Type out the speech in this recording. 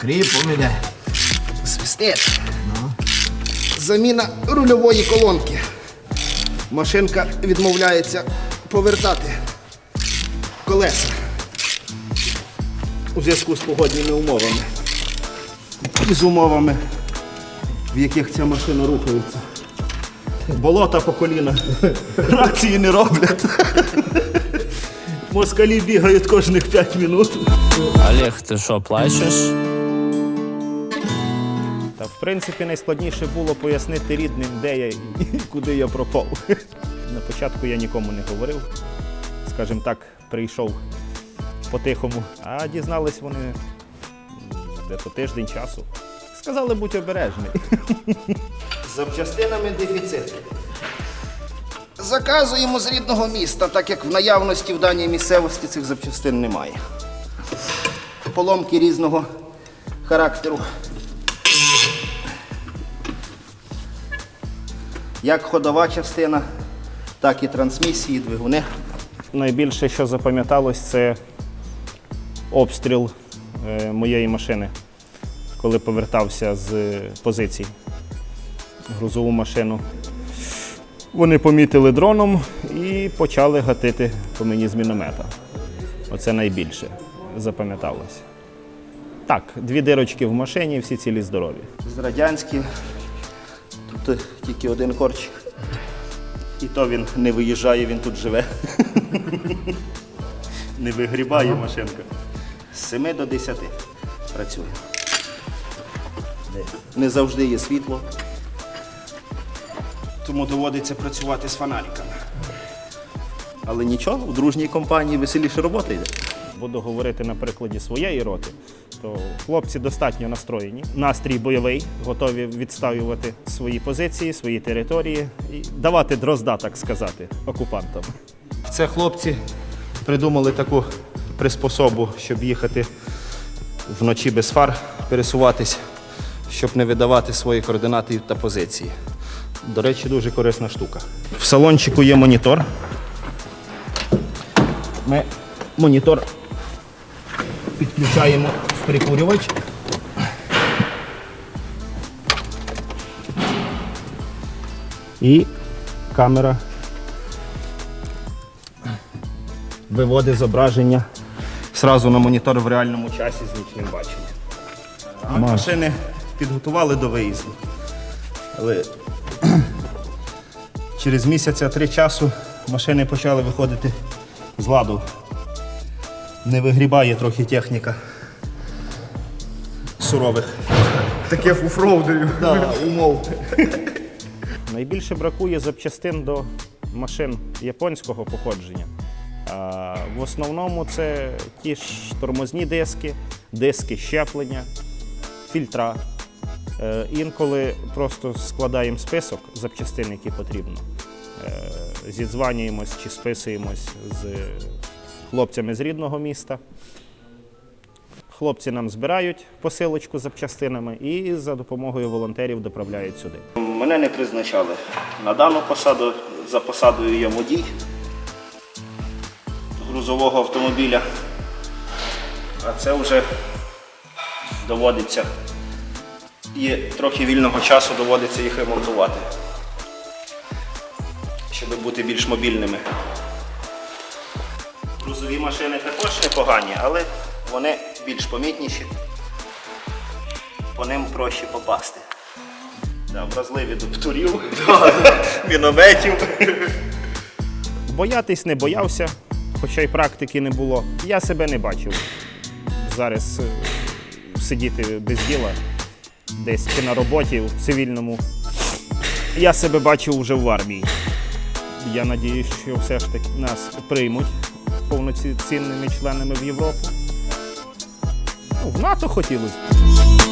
Кріпом іде. Свистить. Заміна рульової колонки. Машинка відмовляється повертати колеса у зв'язку з погодніми умовами. І з умовами, в яких ця машина рухається. Болота по коліна. Рації не роблять. Москалі бігають кожних 5 минут. Олег, ти що, плачеш? Принципі найскладніше було пояснити рідним, де я і куди я пропав. На початку я нікому не говорив. Скажімо так, прийшов по-тихому. А дізнались вони м, де-то тиждень часу. Сказали, будь обережний. Запчастинами дефіцит. Заказуємо з рідного міста, так як в наявності в даній місцевості цих запчастин немає. Поломки різного характеру. Як ходова частина, так і трансмісії, двигуни. Найбільше, що запам'яталось, це обстріл е, моєї машини, коли повертався з позицій. Грузову машину. Вони помітили дроном і почали гатити по мені з міномета. Оце найбільше запам'яталось. Так, дві дирочки в машині, всі цілі здорові. З радянські. Тут тільки один корчик. І то він не виїжджає, він тут живе. Не вигрібає машинка. З 7 до 10 працює. Не завжди є світло. Тому доводиться працювати з фонариками. Але нічого, в дружній компанії веселіше робота йде. Буду говорити на прикладі своєї роти, то хлопці достатньо настроєні. Настрій бойовий, готові відстоювати свої позиції, свої території і давати дрозда, так сказати, окупантам. Це хлопці придумали таку приспособу, щоб їхати вночі без фар, пересуватись, щоб не видавати свої координати та позиції. До речі, дуже корисна штука. В салончику є монітор. Ми монітор підключаємо прикурювач. І камера виводить зображення зразу на монітор в реальному часі з нічним баченням. А машини підготували до виїзду. Але через місяця три часу машини почали виходити з ладу. Не вигрібає трохи техніка сурових. Таке фуфроудерів. Да, умов. Найбільше бракує запчастин до машин японського походження. А, в основному це ті ж тормозні диски, диски щеплення, фільтра. Е, інколи просто складаємо список запчастин, які потрібно. Е, зідзванюємось чи списуємось з хлопцями з рідного міста. Хлопці нам збирають посилочку запчастинами і за допомогою волонтерів доправляють сюди. Мене не призначали на дану посаду. За посадою я водій грузового автомобіля. А це вже доводиться. Є трохи вільного часу, доводиться їх ремонтувати, щоб бути більш мобільними. Грузові машини також непогані, але вони більш помітніші. По ним проще попасти. Да, вразливі до птурів, мінометів. Боятись не боявся, хоча й практики не було. Я себе не бачив зараз е, сидіти без діла десь чи на роботі в цивільному. Я себе бачив вже в армії. Я надіюсь, що все ж таки нас приймуть повноцінними членами в Європу. Ну, в НАТО хотілося б.